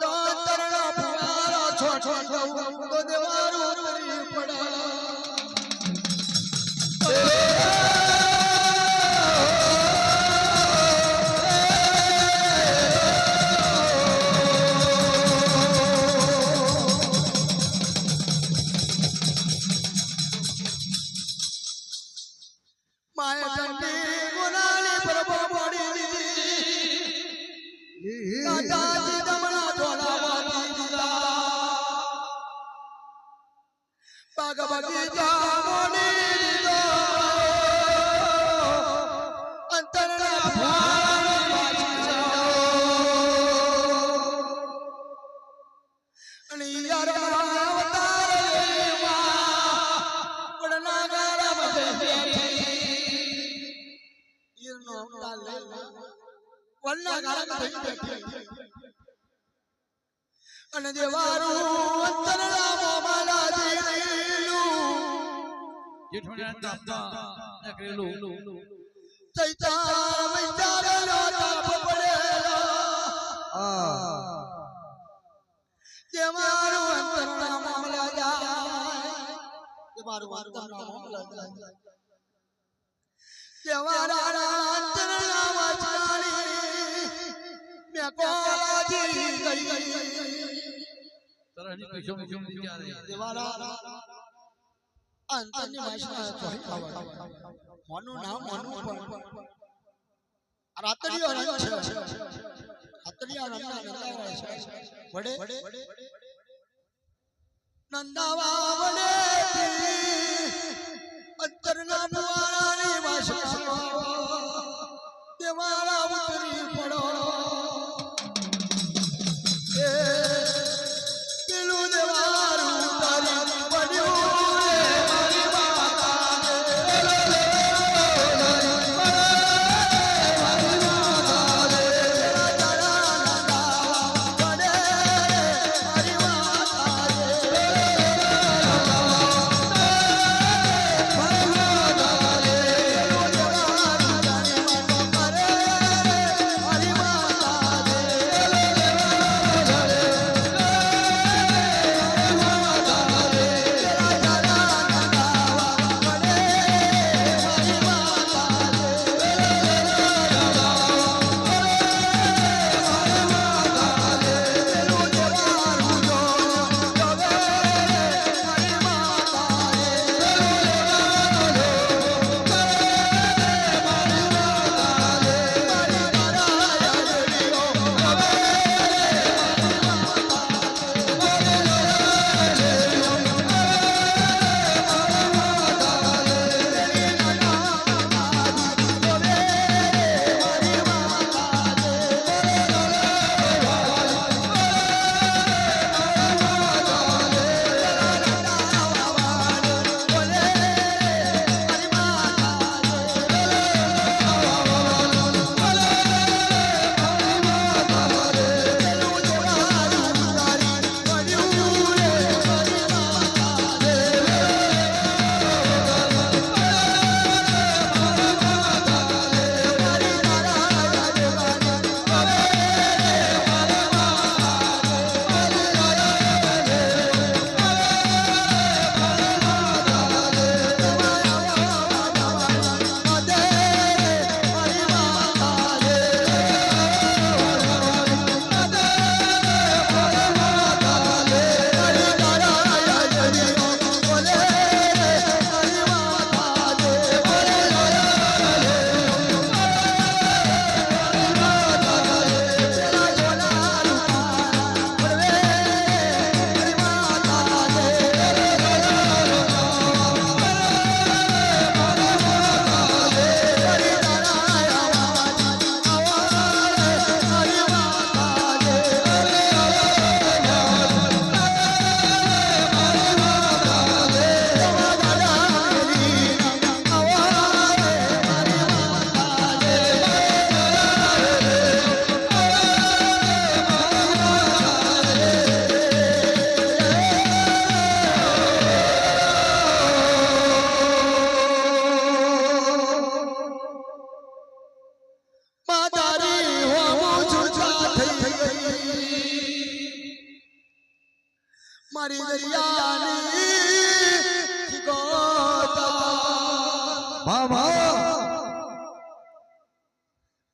તો પડના ગારા બધે બેઠી. અને દેવારું અંતરના મોમાલા દેલું જેઠુણા તાપતા નકરેલું ચૈતાર વૈચારેલો તાપ પડેલો દેવારું અંતરના મોમાલા જાય દેવારું અંતરના મોમાલા જાય દેવારા અંતરના વાચાળી મોનું નામ મોનું પણ રાતડીઓ રંગ છે રાતડીઓ રંગના નંદાવા છે વડે નંદાવા વડે અંતરના મુવારાની ભાષા દેવારા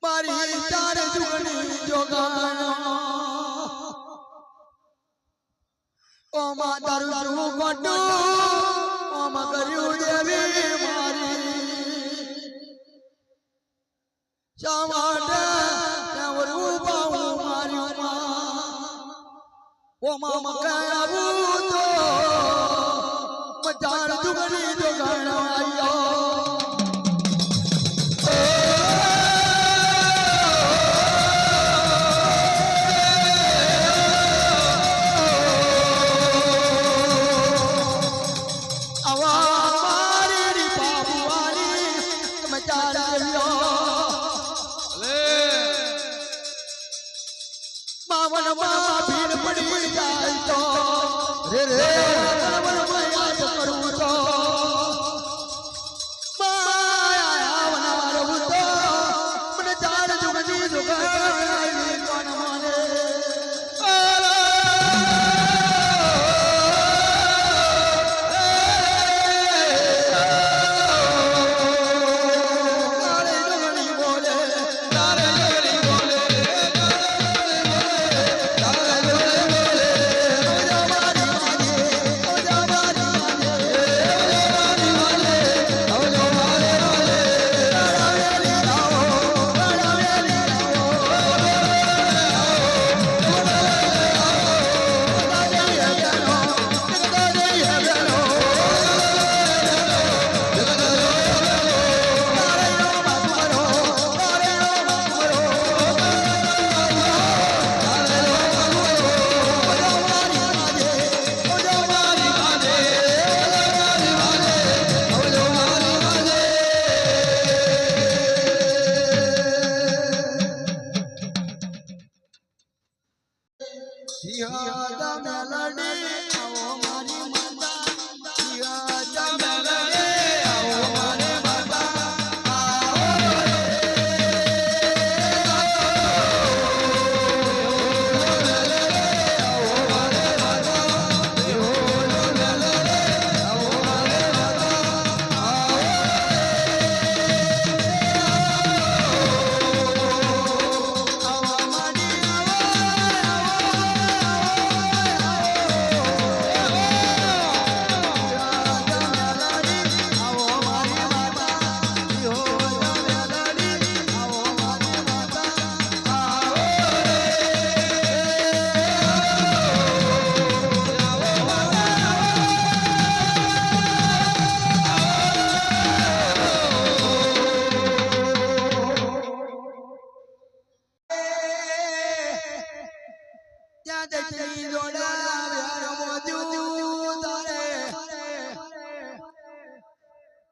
મારી ચાર જોગાણો ઓ માં તારું શું ખોટું? ઓ માં કર્યું દેવી મારી. શા માટે તેવરું પાવું માર્યું માં? ઓ માં મકે તો જુગની જોગાણો આયો.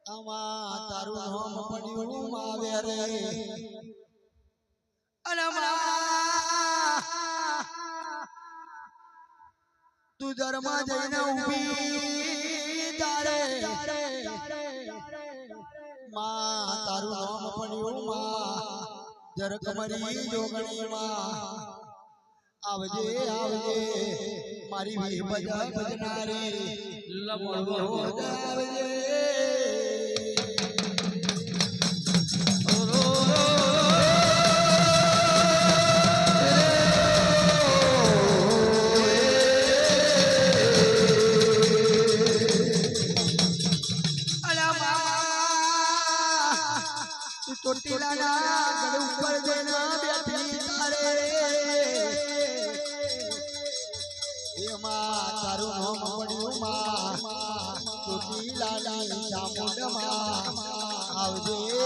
આમાં તારું નામ પડ્યું માવે રે. તું ધર્મા જઈને ઊભી તારે. માં તારું નામ પડ્યું માં. જરક મરી જોગણી માં આવજે આવજે મારી ભજનારી. આવજે. આવજે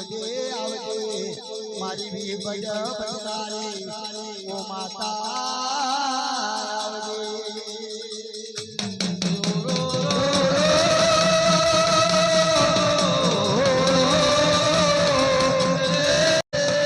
આવજે આવજે. મારી વી બજ બજનારી ઓ માતા